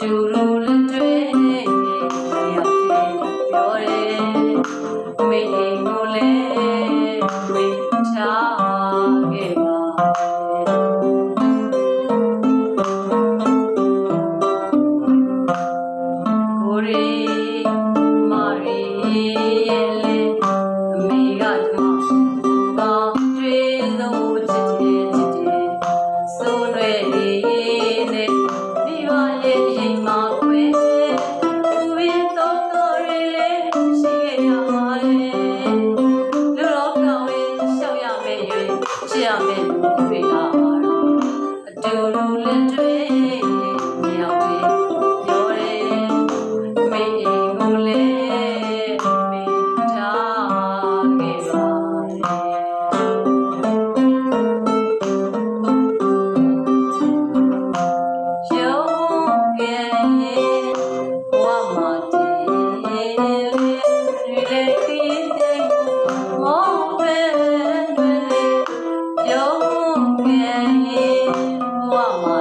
တူလို့လက်တွေ့ရောက်တယ်ပြောတယ်အမေလေး and pray our 忘了吗？